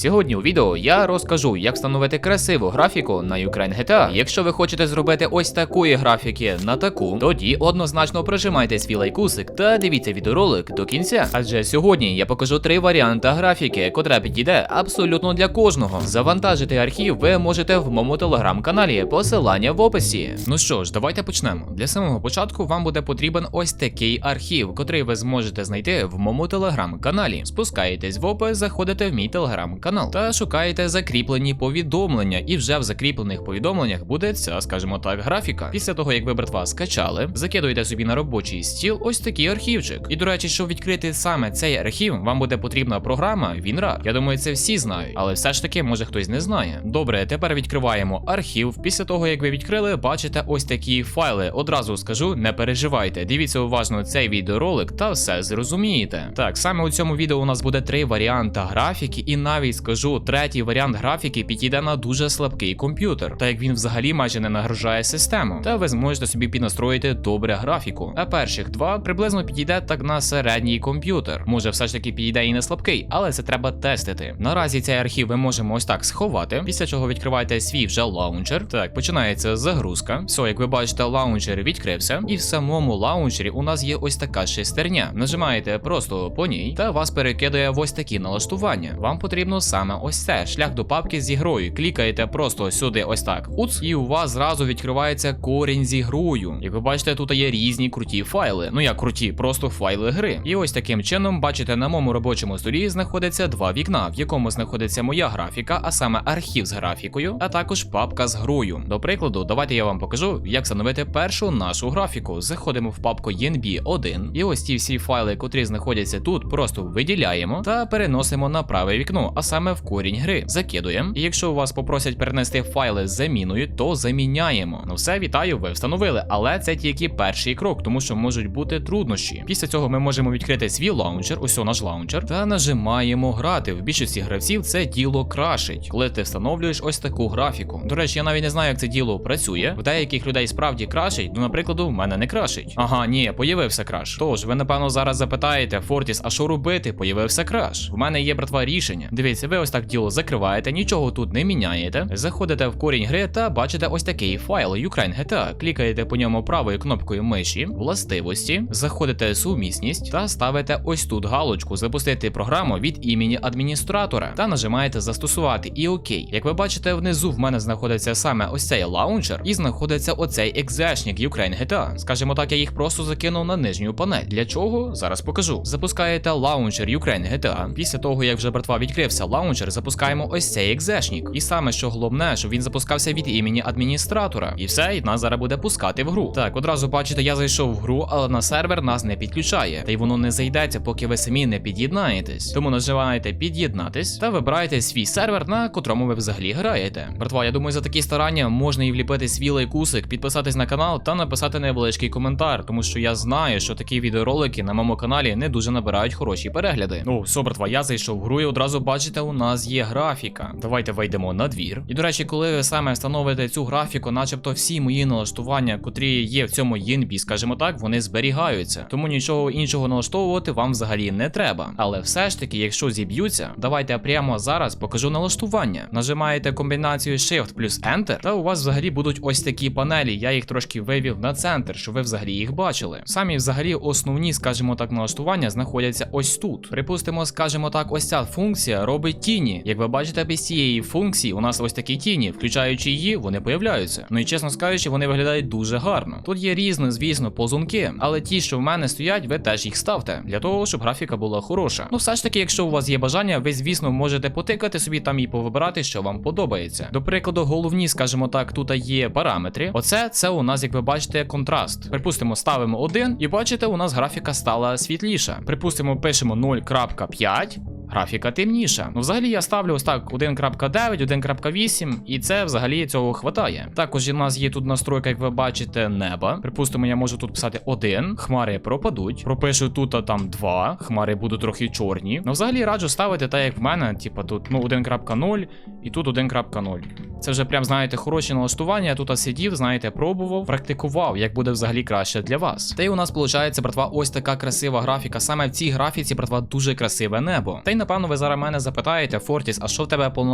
Сьогодні у відео я розкажу, як встановити красиву графіку на Ukraine GTA. Якщо ви хочете зробити ось такої графіки на таку, тоді однозначно прижимайте свій лайкусик та дивіться відеоролик до кінця. Адже сьогодні я покажу три варіанти графіки, котра підійде абсолютно для кожного. Завантажити архів ви можете в моєму телеграм-каналі, посилання в описі. Ну що ж, давайте почнемо. Для самого початку вам буде потрібен ось такий архів, котрий ви зможете знайти в моєму телеграм-каналі. Спускаєтесь в опис, заходите в мій телеграм-канал та шукаєте закріплені повідомлення. І вже в закріплених повідомленнях буде ця, скажімо так, графіка. Після того, як ви братва скачали, закидуєте собі на робочий стіл ось такий архівчик. І до речі, щоб відкрити саме цей архів, вам буде потрібна програма WinRAR. Я думаю, це всі знають, але все ж таки, може хтось не знає. Добре, тепер відкриваємо архів. Після того, як ви відкрили, бачите ось такі файли. Одразу скажу, не переживайте. Дивіться уважно цей відеоролик та все зрозумієте. Так, саме у цьому відео у нас буде три варіанти графіки, і навіть скажу, третій варіант графіки підійде на дуже слабкий комп'ютер, так як він взагалі майже не нагружає систему. Та ви зможете собі піднастроїти добре графіку. А перших два приблизно підійде так на середній комп'ютер. Може, все ж таки підійде і не слабкий, але це треба тестити. Наразі цей архів ми можемо ось так сховати. Після чого відкриваєте свій вже лаунчер. Так, починається загрузка. Все, як ви бачите, лаунчер відкрився, і в самому лаунчері у нас є ось така шестерня. Нажимаєте просто по ній, та вас перекидає в ось такі налаштування. Вам потрібно саме ось це шлях до папки з ігрою. Клікаєте просто сюди, ось так. Уц, і у вас зразу відкривається корінь з ігрою. Як ви бачите, тут є різні круті файли. Ну як круті, просто файли гри. І ось таким чином, бачите, на моєму робочому столі знаходиться два вікна, в якому знаходиться моя графіка, а саме архів з графікою, а також папка з грою. До прикладу, давайте я вам покажу, як встановити першу нашу графіку. Заходимо в папку ENB1, і ось ці всі файли, котрі знаходяться тут, просто виділяємо та переносимо на праве вікно, а саме в корінь гри. Закидуємо. І якщо у вас попросять перенести файли з заміною, то заміняємо. Ну все, вітаю, ви встановили, але це тільки перший крок, тому що можуть бути труднощі. Після цього ми можемо відкрити свій лаунчер, ось наш лаунчер, та нажимаємо грати. В більшості гравців це діло крашить, коли ти встановлюєш ось таку графіку. До речі, я навіть не знаю, як це діло працює. В деяких людей справді крашить, ну, наприклад, в мене не крашить. Ага, ні, появився краш. Тож, ви напевно зараз запитаєте, Фортіс, а що робити? Появився краш. В мене є братва рішення. Дивіться, ви ось так діло закриваєте, нічого тут не міняєте. Заходите в корінь гри та бачите ось такий файл Ukraine GTA. Клікаєте по ньому правою кнопкою миші, властивості, заходите сумісність та ставите ось тут галочку Запустити програму від імені адміністратора та нажимаєте застосувати і окей. Як ви бачите, внизу в мене знаходиться саме ось цей лаунчер і знаходиться оцей екзешник Ukraine GTA. Скажімо так, я їх просто закинув на нижню панель. Для чого? Зараз покажу. Запускаєте лаунчер Ukraine GTA. Після того, як вже братва відкрився лаунчер, запускаємо ось цей екзешник. І саме що головне, щоб він запускався від імені адміністратора. І все, і нас зараз буде пускати в гру. Так, одразу бачите, я зайшов в гру, але на сервер нас не підключає. Та й воно не зайдеться, поки ви самі не під'єднаєтесь. Тому нажимаєте під'єднатись та вибираєте свій сервер, на котрому ви взагалі граєте. Братва, я думаю, за такі старання можна і вліпити свій лайкусик, підписатись на канал та написати невеличкий коментар, тому що я знаю, що такі відеоролики на моєму каналі не дуже набирають хороші перегляди. Ну, все, братва, я зайшов в гру і одразу бачите, у нас є графіка. Давайте вийдемо на двір. І до речі, коли ви саме встановите цю графіку, начебто всі мої налаштування, котрі є в цьому ЄНБі, скажімо так, вони зберігаються. Тому нічого іншого налаштовувати вам взагалі не треба. Але все ж таки, якщо зіб'ються, давайте прямо зараз покажу налаштування. Нажимаєте комбінацію Shift плюс Enter, та у вас взагалі будуть ось такі панелі. Я їх трошки вивів на центр, щоб ви взагалі їх бачили. Самі взагалі основні, скажімо так, налаштування знаходяться ось тут. Припустимо, скажімо так, ось ця функція робить тіні. Як ви бачите, без цієї функції у нас ось такі тіні, включаючи її, вони появляються. Ну і чесно скажучи, вони виглядають дуже гарно. Тут є різні, звісно, позумки, але ті, що в мене стоять, ви теж їх ставте для того, щоб графіка була хороша. Ну, все ж таки, якщо у вас є бажання, ви, звісно, можете потикати собі там і повибирати, що вам подобається. До прикладу, головні, скажімо так, тут є параметри. Оце це у нас, як ви бачите, контраст. Припустимо, ставимо 1, і бачите, у нас графіка стала світліша. Припустимо, пишемо 0.5. Графіка темніша. Ну, взагалі я ставлю ось так 1.9, 1.8, і це взагалі цього хватає. Також у нас є тут настройка, як ви бачите, неба. Припустимо, я можу тут писати 1, хмари пропадуть. Пропишу тут а там 2, хмари будуть трохи чорні. Ну, взагалі раджу ставити так, як в мене, типа тут ну 1.0 і тут 1.0. Це вже прям, знаєте, хороші налаштування. Я тут сидів, знаєте, пробував, практикував, як буде взагалі краще для вас. Та й у нас виходить, братва, ось така красива графіка. Саме в цій графіці, братва, дуже красиве небо. Та й напевно ви зараз мене запитаєте, Фортіс, а що в тебе по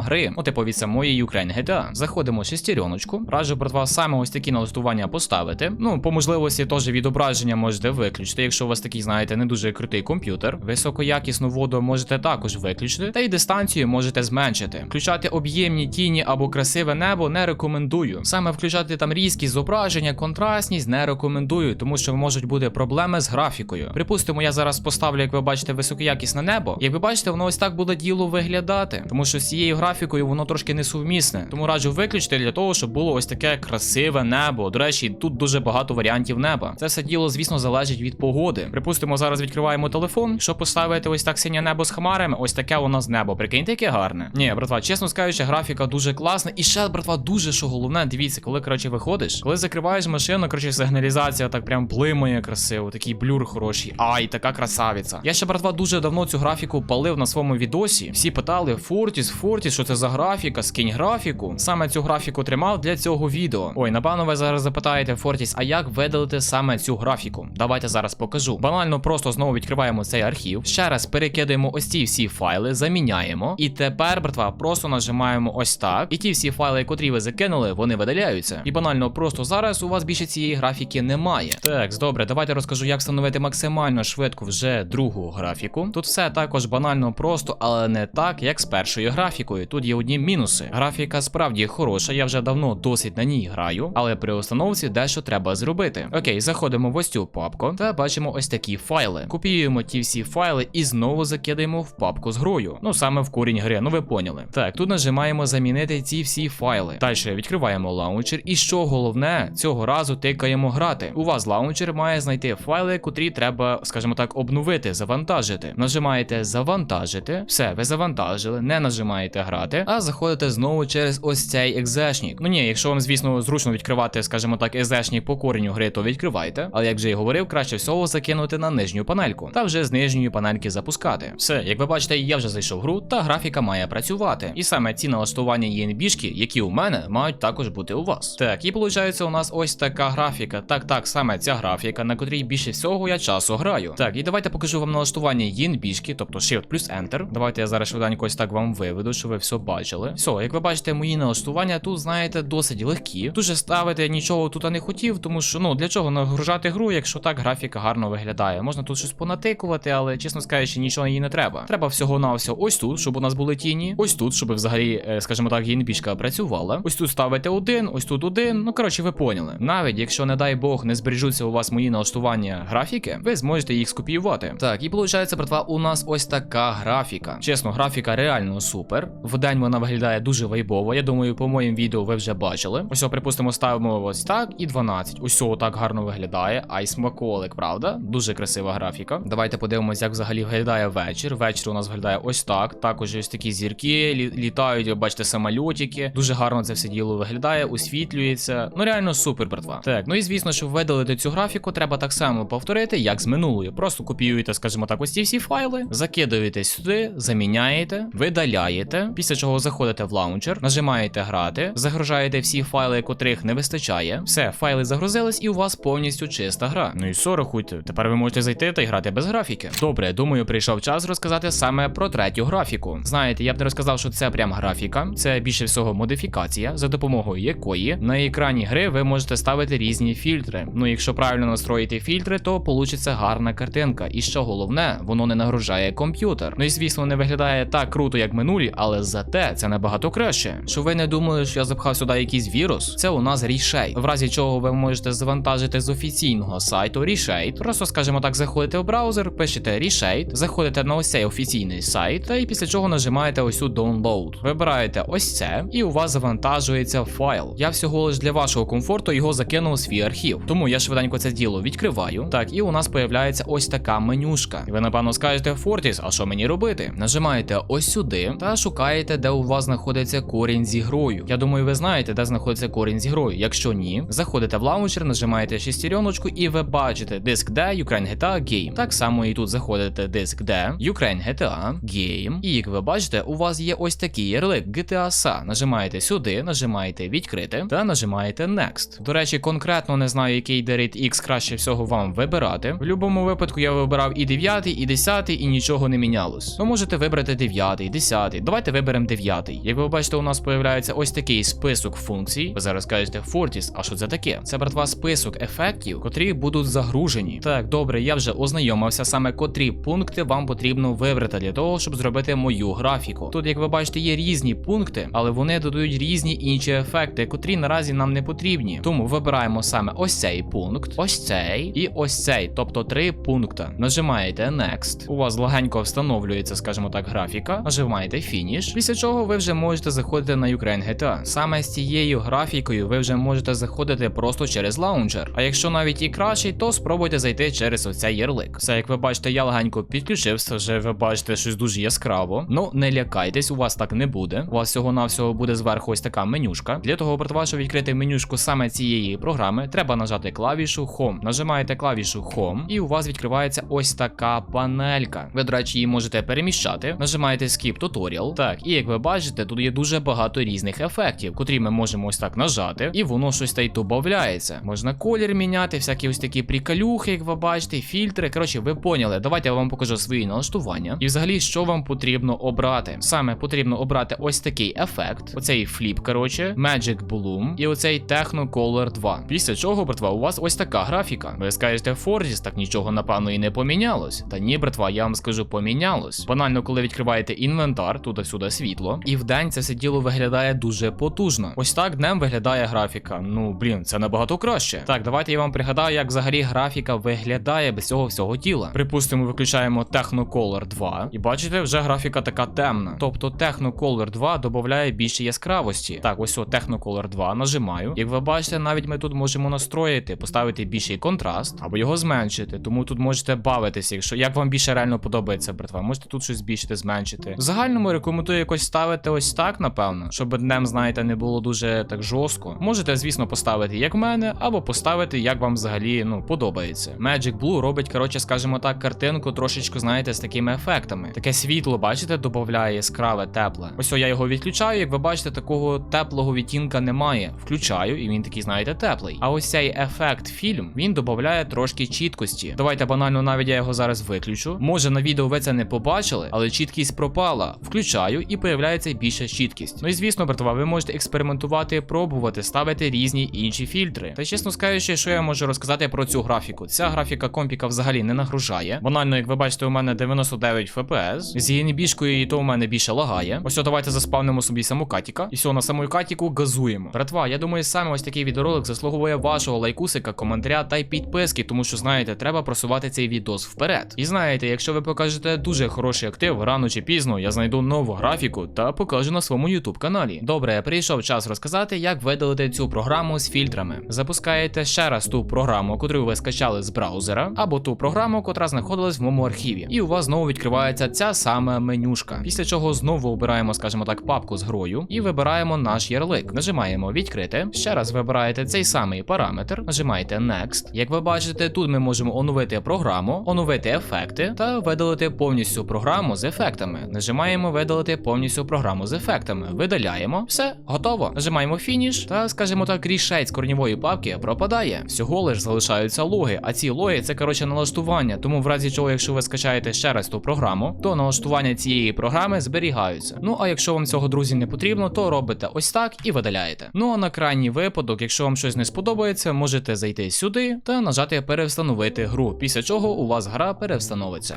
гри? Ну, типу від самої Ukraine GTA. Заходимо в шестереночку. Раджу, братва, саме ось такі налаштування поставити. Ну, по можливості теж відображення можете виключити, якщо у вас такий, знаєте, не дуже крутий комп'ютер. Високоякісну воду можете також виключити, та й дистанцію можете зменшити. Включати об'ємні тіні або красиве небо не рекомендую. Саме включати там різкість зображення, контрастність не рекомендую, тому що можуть бути проблеми з графікою. Припустимо, я зараз поставлю, як ви бачите, високоякісне небо. Як ви бачите, воно ось так буде діло виглядати, тому що з цією графікою воно трошки несумісне. Тому раджу виключити для того, щоб було ось таке красиве небо. До речі, тут дуже багато варіантів неба. Це все діло, звісно, залежить від погоди. Припустимо, зараз відкриваємо телефон. Щоб поставити ось так синє небо з хмарами, ось таке у нас небо. Прикиньте, яке гарне. Ні, братва, чесно скажучи, графіка дуже класна. І ще, братва, дуже що головне, дивіться, коли коротше виходиш, коли закриваєш машину, коротше, сигналізація так прям блимає красиво, такий блюр хороший. Ай, така красавиця. Я ще, братва, дуже давно цю графіку палив на своєму відосі. Всі питали: Фортіс, Фортіс, що це за графіка? Скинь графіку. Саме цю графіку тримав для цього відео. Ой, напевно, ви зараз запитаєте, Фортіс, а як видалити саме цю графіку? Давайте зараз покажу. Банально просто знову відкриваємо цей архів. Ще раз перекидаємо ось ці всі файли, заміняємо. І тепер, братва, просто нажимаємо ось так. І ті всі файли, котрі ви закинули, вони видаляються. І банально просто зараз у вас більше цієї графіки немає. Так, добре, давайте розкажу, як встановити максимально швидко вже другу графіку. Тут все також банально просто, але не так, як з першою графікою. Тут є одні мінуси. Графіка справді хороша, я вже давно досить на ній граю, але при установці дещо треба зробити. Окей, заходимо в ось цю папку та бачимо ось такі файли. Копіюємо ті всі файли і знову закидаємо в папку з грою. Ну саме в корінь гри, ну ви поняли. Так, тут нажимаємо замінити ці всі файли. Далі відкриваємо лаунчер, і що головне, цього разу тикаємо грати. У вас лаунчер має знайти файли, котрі треба, скажімо так, обновити, завантажити. Нажимаєте завантажити, все, ви завантажили, не нажимаєте грати, а заходите знову через ось цей екзешнік. Ну ні, якщо вам, звісно, зручно відкривати, скажімо так, екзешнік по коренню гри, то відкривайте. Але як вже і говорив, краще всього закинути на нижню панельку та вже з нижньої панельки запускати. Все, як ви бачите, я вже зайшов в гру, та графіка має працювати. І саме ці налаштування ЄНБшки, які у мене, мають також бути у вас. Так, і виходить, у нас ось така графіка. Так, так, саме ця графіка, на котрій більше всього я часу граю. Так, і давайте покажу вам налаштування ЄНБшки, тобто Shift плюс Enter. Давайте я зараз швиденько ось так вам виведу, щоб ви все бачили. Все, як ви бачите, мої налаштування тут, знаєте, досить легкі. Дуже ставити нічого тут не хотів, тому що ну для чого нагружати гру, якщо так графіка гарно виглядає. Можна тут щось понатикувати, але чесно скажучи, нічого їй не треба. Треба всього на все ось тут, щоб у нас були тіні. Ось тут, щоб взагалі, е, скажімо так, єнбішка працювала. Ось тут ставите один, ось тут один. Ну коротше, ви поняли. Навіть якщо, не дай Бог, не збережуться у вас мої налаштування графіки, ви зможете їх скопіювати. Так, і виходить, братва, у нас ось така графіка. Чесно, графіка реально супер. Вдень вона виглядає дуже вайбово. Я думаю, по моїм відео ви вже бачили. Ось, припустимо, ставимо ось так і 12. Ось о, так гарно виглядає. Ай, смаколик, правда? Дуже красива графіка. Давайте подивимося, як взагалі виглядає вечір. Вечір у нас виглядає ось так. Також ось такі зірки лі- літають, бачите, самольотики. Дуже гарно це все діло виглядає, освітлюється. Ну реально супер, братва. Так, ну і звісно, щоб видалити цю графіку, треба так само повторити, як з минулою. Просто копіюєте, скажімо так, ось ці всі файли, закидуєте сюди, заміняєте, видаляєте. Після чого заходите в лаунчер, нажимаєте грати, загружаєте всі файли, котрих не вистачає. Все, файли загрузились, і у вас повністю чиста гра. Ну і що рахуйте, тепер ви можете зайти та грати без графіки. Добре, думаю, прийшов час розказати саме про третю графіку. Знаєте, я б не розказав, що це прям графіка, це більше всього модифікація, за допомогою якої на екрані гри ви можете ставити різні фільтри. Ну, якщо правильно настроїти фільтри, то получиться гарна картинка. І що головне, воно не нагружає комп'ютер. Ну і звісно, не виглядає так круто, як минулі, але зате це набагато краще. Що ви не думали, що я запхав сюди якийсь вірус? Це у нас рішей, в разі чого ви можете завантажити з офіційного сайту Reshade. Просто, скажімо так, заходите в браузер, пишете Reshade, заходите на ось цей офіційний сайт, та і після чого нажимаєте ось у Download. Вибираєте ось це, і у вас завантажується файл. Я всього лиш для вашого комфорту його закинув у свій архів. Тому я швиденько це діло відкриваю. Так, і у нас появляється ось така менюшка. І ви, напевно, скажете Fortis, а що мені робити? Нажимаєте ось сюди та шукаєте, де у вас знаходиться корінь зі грою. Я думаю, ви знаєте, де знаходиться корінь зі грою. Якщо ні, заходите в лаунчер, нажимаєте шестереночку і ви бачите диск D, Ukraine GTA Game. Так само і тут заходите диск D, Ukraine GTA Game. І як ви бачите, у вас є ось такий ярлик GTA SA. Нажимаєте сюди, нажимаєте відкрити та нажимаєте Next. До речі, конкретно не знаю, який Derate X краще всього вам вибирати. В будь-якому випадку я вибирав і 9, і 10, і нічого не мінялось. Ви можете можете вибрати 9, 10. Давайте виберемо 9. Як ви бачите, у нас появляється ось такий список функцій. Ви зараз кажете Fortis, а що це таке? Це братва список ефектів, котрі будуть загружені. Так, добре, я вже ознайомився саме котрі пункти вам потрібно вибрати для того, щоб зробити мою графіку. Тут, як ви бачите, є різні пункти, але вони додають різні інші ефекти, котрі наразі нам не потрібні. Тому вибираємо саме ось цей пункт, ось цей і ось цей, тобто три пункти. Нажимаєте Next. У вас легенько встановлюється, скажімо так, графіка. Нажимаєте Finish, після чого ви вже можете заходити на Ukraine GTA. Саме з цією графікою ви вже можете заходити просто через лаунчер. А якщо навіть і кращий, то спробуйте зайти через оцей ярлик. Все, як ви бачите, я легенько підключився, вже ви бачите щось дуже яскраво. Ну не лякайтесь, у вас так не буде. У вас всього навсього буде зверху ось така менюшка. Для того, братва, щоб відкрити менюшку саме цієї програми, треба нажати клавішу Home. Нажимаєте клавішу Home, і у вас відкривається ось така панелька. Ви, до речі, її можете переміщати. Нажимаєте Skip Tutorial. Так, і як ви бачите, тут є дуже багато різних ефектів, котрі ми можемо ось так нажати, і воно щось та й додається. Можна колір міняти, всякі ось такі приколюхи, як ви бачите, фільтри. Коротше, ви поняли. Давайте я вам покажу свої налаштування. І взагалі, що вам потрібно обрати. Саме потрібно обрати ось такий ефект. Оцей фліп, коротше, Magic Bloom і оцей Techno Color 2. Після чого, братва, у вас ось така графіка. Ви скажете Fortis, так нічого напевно і не помінялось. Та ні, братва, я вам скажу, помінялось. Банально, коли відкриваєте інвентар, туди-сюди світло, і вдень це все діло виглядає дуже потужно. Ось так днем виглядає графіка. Ну блін, це набагато краще. Так, давайте я вам пригадаю, як взагалі графіка виглядає без цього всього тіла. Припустимо, виключаємо Technocolor 2, і бачите, вже графіка така темна. Тобто Technocolor 2 додає більше яскравості. Так, ось о Technocolor 2 нажимаю. Як ви бачите, навіть ми тут можемо настроїти, поставити більший контраст або його зменшити. Тому тут можете бавитися, якщо як вам більше реально подобається, братва. Можете тут щось збільшити, зменшити. В загальному рекомендую якось ставити ось так, напевно, щоб днем, знаєте, не було дуже так жорстко. Можете, звісно, поставити як в мене, або поставити, як вам взагалі ну подобається. Magic Blue робить, коротше, скажімо так, картинку трошечку, знаєте, з такими ефектами. Таке світло, бачите, додає яскраве, тепле. Ось о, я його відключаю. Як ви бачите, такого теплого відтінка немає. Включаю, і він такий, знаєте, теплий. А ось цей ефект фільм він додає трошки чіткості. Давайте банально, навіть я його зараз виключу. Може на відео ви це не побачили, але чіткість пропала. Включаю і появляється більша чіткість. Ну і звісно, братва, ви можете експериментувати, пробувати, ставити різні інші фільтри. Та чесно скажучи, що я можу розказати про цю графіку. Ця графіка компіка взагалі не нагружає. Банально, як ви бачите, у мене 99 FPS. З її і то у мене більше лагає. Ось о, давайте заспавнимо собі саму катіка. І все, на саму катіку газуємо. Братва, я думаю, саме ось такий відеоролик заслуговує вашого лайкусика, коментаря та й підписки, тому що знаєте, треба просувати цей відос вперед. І знаєте, якщо ви покажете дуже хороший актив, рано чи пізно я знайду нову графіку та покажу на своєму YouTube каналі. Добре, прийшов час розказати, як видалити цю програму з фільтрами. Запускаєте ще раз ту програму, яку ви скачали з браузера, або ту програму, котра знаходилась в моєму архіві. І у вас знову відкривається ця сама менюшка. Після чого знову обираємо, скажімо так, папку з грою і вибираємо наш ярлик. Нажимаємо відкрити. Ще раз вибираєте цей самий параметр, нажимаєте Next. Як ви бачите, тут ми можемо оновити програму, оновити ефекти та видалити повністю програму з ефектами. Нажимаємо видалити повністю програму з ефектами. Видаляємо. Все, готово. Нажимаємо фініш та, скажімо так, рішейт з корнівої папки пропадає. Всього лиш залишаються логи. А ці логи це коротше налаштування. Тому в разі чого, якщо ви скачаєте ще раз ту програму, то налаштування цієї програми зберігаються. Ну а якщо вам цього, друзі, не потрібно, то робите ось так і видаляєте. Ну а на крайній випадок, якщо вам щось не сподобається, можете зайти сюди та нажати перевстановити гру, після чого у вас гра перевстановиться.